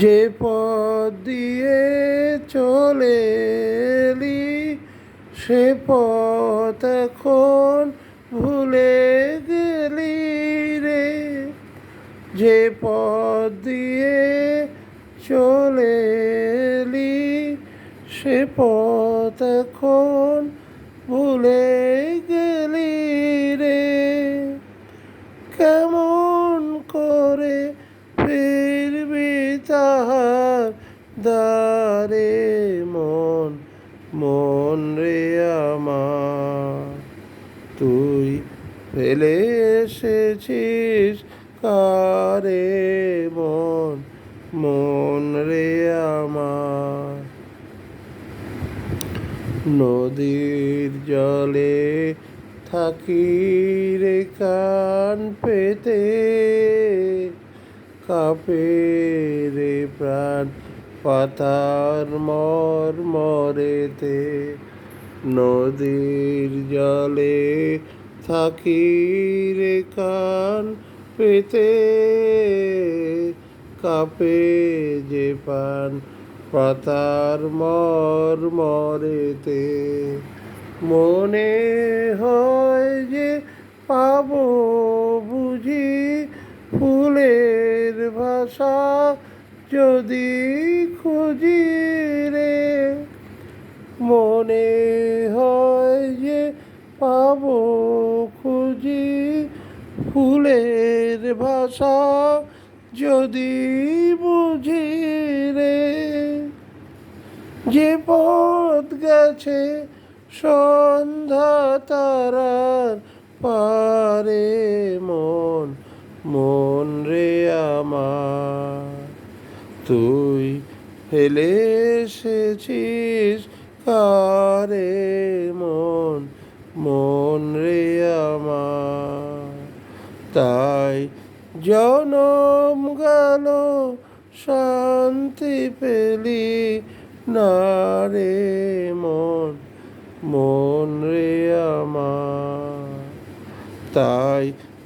যে পথ দিয়ে চলে সে পথ এখন ভুলে গেলি রে। যে পথ দিয়ে চলে সে পথ এখন ভুলে গেলি রে। কেমন দারে মন মন রে আমার। তুই ফেলে এসেছিস কারে মন মন রে আমার। নদীর জলে থাকি রে কান পেতে। কাপে প্রাণ, পাতার মর মরেতে নদীর জলে থাকি রে কান পেতে। কাপে যে পান পাতার মর মরেতে, মনে হয় ভাষা যদি খুঁজি রে, মনে হয় যে পাবো খুঁজি ফুলের ভাষা যদি বুঝি রে। যে পথ গেছে সন্ধ্যা তারার পারে মন মন রে আমার, তুই ফেলে এসেছিস কারে মন? মন রে আমার, তাই জনম গেল, শান্তি পেলি না রে মন? মন রে আমার, তাই